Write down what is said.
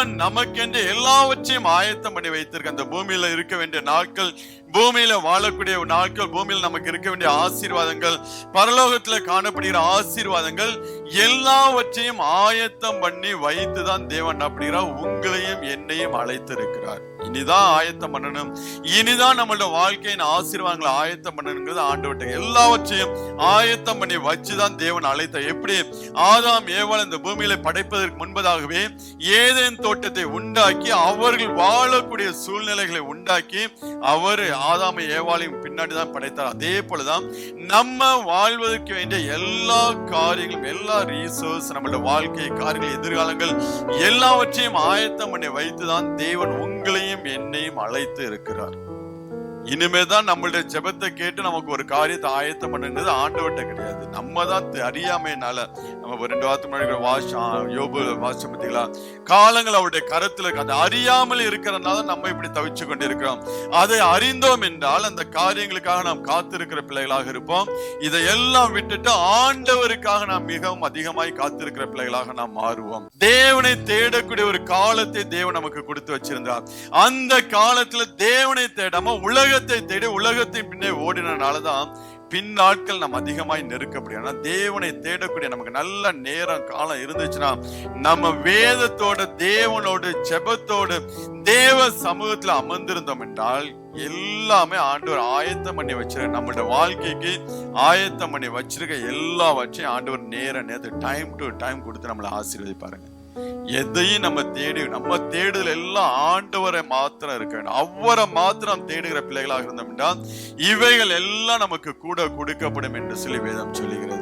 தேவன் நமக்கென்று எல்லாவற்றையும் ஆயத்தம் பண்ணி வைத்திருக்க அந்த பூமியில இருக்க வேண்டிய நாட்கள் பூமியில வாழக்கூடிய நாட்கள் பூமியில் நமக்கு இருக்க வேண்டிய ஆசீர்வாதங்கள் பரலோகத்துல காணப்படுகிற ஆசீர்வாதங்கள் எல்லாவற்றையும் ஆயத்தம் பண்ணி வைத்துதான் தேவன் அப்படிங்கிறார் உங்களையும் என்னையும் அழைத்திருக்கிறார். இனிதான் ஆயத்தம் பண்ணணும். இனிதான் நம்மளோட வாழ்க்கையின் ஆசீர்வாதங்களை ஆயத்தம் பண்ணணுங்கிறது ஆண்டவர்கிட்ட எல்லாவற்றையும் ஆயத்தம் பண்ணி வச்சுதான் தேவன் அழைத்த எப்படி? ஆதாம் ஏவாள் இந்த பூமியில படைப்பதற்கு முன்பதாகவே ஏதேன் தோட்டத்தை உண்டாக்கி அவர்கள் வாழக்கூடிய சூழ்நிலைகளை உண்டாக்கி அவர் ஆதாமை ஏவாளையும் பின்னாடி தான் படைத்தார். அதே போலதான் நம்ம வாழ்வதற்கு வேண்டிய எல்லா காரியங்களும் எல்லா ரீசோர்ஸ் நம்மளோட வாழ்க்கை காரியங்கள் எதிர்காலங்கள் எல்லாவற்றையும் ஆயத்தம் பண்ணி வைத்துதான் தேவன் உங்களையும் என்னையும் அழைத்து இருக்கிறார். இனிமே தான் நம்மளுடைய ஜெபத்தை கேட்டு நமக்கு ஒரு காரியத்தை ஆயத்தம் பண்ணுங்கிறது ஆண்டவர்கிட்ட கிடையாது. நம்ம தான் அறியாமையினால நம்ம ரெண்டு வாரத்துக்கு முன்னாடி வாஷ் யோபு வாசம் பார்த்தீங்களா காலங்கள் அவருடைய கருத்துல இருக்கு அது அறியாமல் இருக்கிறனால நம்ம இப்படி தவிச்சு கொண்டு இருக்கிறோம் அதை அறிந்தோம் என்றால் அந்த காரியங்களுக்காக நாம் காத்திருக்கிற பிள்ளைகளாக இருப்போம். இதையெல்லாம் விட்டுட்டு ஆண்டவருக்காக நாம் மிகவும் அதிகமாய் காத்திருக்கிற பிள்ளைகளாக நாம் மாறுவோம். தேவனை தேடக்கூடிய ஒரு காலத்தை தேவன் நமக்கு கொடுத்து வச்சிருந்தார். அந்த காலத்துல தேவனை தேடாம உலக உலகத்தை தேடி உலகத்தின் பின்னே ஓடினனாலதான் பின் நாட்கள் நம்ம அதிகமாய் முடியும் ஆனா தேவனை தேடக்கூடிய நமக்கு நல்ல நேரம் காலம் இருந்துச்சுன்னா நம்ம வேதத்தோட தேவனோடு ஜெபத்தோடு தேவ சமூகத்துல அமர்ந்திருந்தோம் என்றால் எல்லாமே ஆண்டவர் ஆயத்தம் பண்ணி வச்சிருக்க நம்மளோட வாழ்க்கைக்கு ஆயத்தம் பண்ணி வச்சிருக்க எல்லாவற்றையும் ஆண்டவர் நேர நேரத்து டைம் டு டைம் கொடுத்து நம்மளை ஆசீர்வதிப்பாருங்க. எதையும் நம்ம தேடி நம்ம தேடுதல் எல்லாம் ஆண்டவரை மாத்திரம் இருக்க வேண்டும் அவரை மாத்திரம் தேடுகிற பிள்ளைகளாக இருந்தோம்னா இவைகள் எல்லாம் நமக்கு கூட கொடுக்கப்படும் என்று சொல்லி வேதம் சொல்லுகிறது